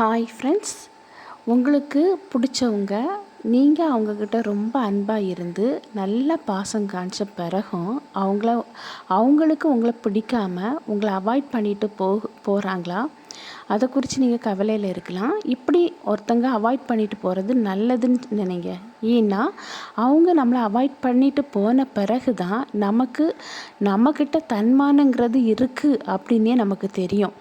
Hi friends உங்களுக்கு பிடிச்சவங்க நீங்கள் அவங்கக்கிட்ட ரொம்ப அன்பாக இருந்து நல்ல பாசம் காமிச்ச பிறகும் அவங்கள அவங்களுக்கு உங்களை பிடிக்காம உங்களை அவாய்ட் பண்ணிட்டு போ போகிறாங்களா அதை குறித்து நீங்கள் கவலையில் இருக்கலாம். இப்படி ஒருத்தங்க அவாய்ட் பண்ணிட்டு போகிறது நல்லதுன்னு நினைங்க. ஏன்னா அவங்க நம்மளை அவாய்ட் பண்ணிட்டு போன பிறகு தான் நமக்கு நம்மக்கிட்ட தன்மானங்கிறது இருக்குது அப்படின்னே நமக்கு தெரியும்.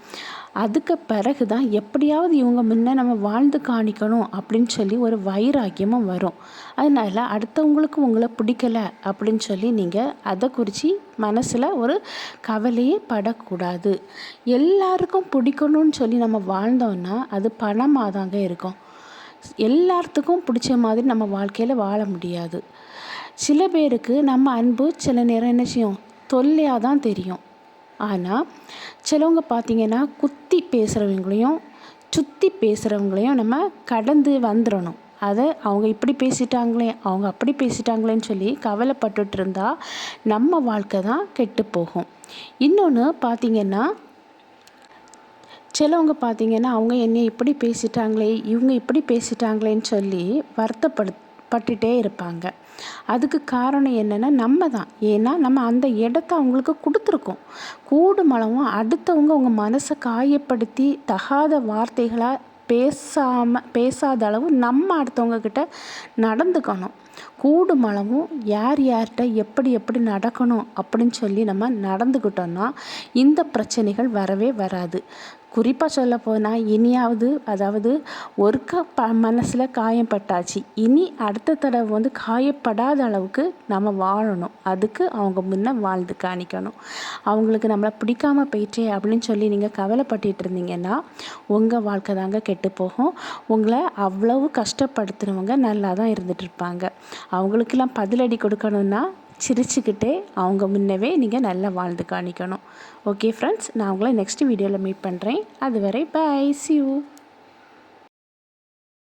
அதுக்கு பிறகு தான் எப்படியாவது இவங்க முன்ன நம்ம வாழ்ந்து காணிக்கணும் அப்படின்னு சொல்லி ஒரு வைராக்கியமும் வரும். அதனால் அடுத்தவங்களுக்கு உங்களை பிடிக்கல அப்படின்னு சொல்லி நீங்கள் அதை குறித்து மனசில் ஒரு கவலையே படக்கூடாது. எல்லாருக்கும் பிடிக்கணும்னு சொல்லி நம்ம வாழ்ந்தோன்னா அது பணமாக தாங்க இருக்கும். எல்லாத்துக்கும் பிடிச்ச மாதிரி நம்ம வாழ்க்கையில் வாழ முடியாது. சில பேருக்கு நம்ம அன்பு சில நேரம் என்ன செய்யும்? தொல்லையாக தான் தெரியும். ஆனால் சிலவங்க பார்த்திங்கன்னா குத்தி பேசுகிறவங்களையும் சுற்றி பேசுகிறவங்களையும் நம்ம கடந்து வந்துடணும் அதை அவங்க இப்படி பேசிட்டாங்களே அவங்க அப்படி பேசிட்டாங்களேன்னு சொல்லி கவலைப்பட்டுட்டு இருந்தால் நம்ம வாழ்க்கை தான் கெட்டு போகும். இன்னொன்று பார்த்திங்கன்னா சிலவங்க பார்த்திங்கன்னா அவங்க என்னை இப்படி பேசிட்டாங்களே இவங்க இப்படி பேசிட்டாங்களேன்னு சொல்லி வருத்தப்படு பட்டுட்டே இருப்பாங்க. அதுக்கு காரணம் என்னென்னா நம்ம தான். ஏன்னா நம்ம அந்த இடத்த அவங்களுக்கு கொடுத்துருக்கோம். கூடு மளவும் அடுத்தவங்க உங்கள் மனசை காயப்படுத்தி தகாத வார்த்தைகளாக பேசாமல் பேசாத அளவு நம்ம அடுத்தவங்கக்கிட்ட நடந்துக்கணும். கூடு மளவும் யார் யார்கிட்ட எப்படி எப்படி நடக்கணும் அப்படின்னு சொல்லி நம்ம நடந்துக்கிட்டோன்னா இந்த பிரச்சனைகள் வரவே வராது. குறிப்பாக சொல்ல போனால் இனியாவது அதாவது ஒருக்க ப மனசில் காயப்பட்டாச்சு. இனி அடுத்த தடவை வந்து காயப்படாத அளவுக்கு நம்ம வாழணும். அதுக்கு அவங்க முன்ன வாழ்ந்து காணிக்கணும். அவங்களுக்கு நம்மளை பிடிக்காம போயிட்டே அப்படின்னு சொல்லி நீங்கள் கவலைப்பட்டுட்டு இருந்தீங்கன்னா உங்கள் வாழ்க்கை தாங்க கெட்டு போகும். உங்களை அவ்வளவு கஷ்டப்படுத்துகிறவங்க நல்லா தான் இருந்துகிட்ருப்பாங்க அவங்களுக்கெல்லாம் பதிலடி கொடுக்கணுன்னா சிரிச்சுக்கிட்டே அவங்க முன்னவே நீங்கள் நல்லா வாழ்ந்து காணிக்கணும். ஓகே ஃப்ரெண்ட்ஸ் நான் உங்களை நெக்ஸ்ட் வீடியோவில் மீட் பண்ணுறேன் அதுவரை பை சி யூ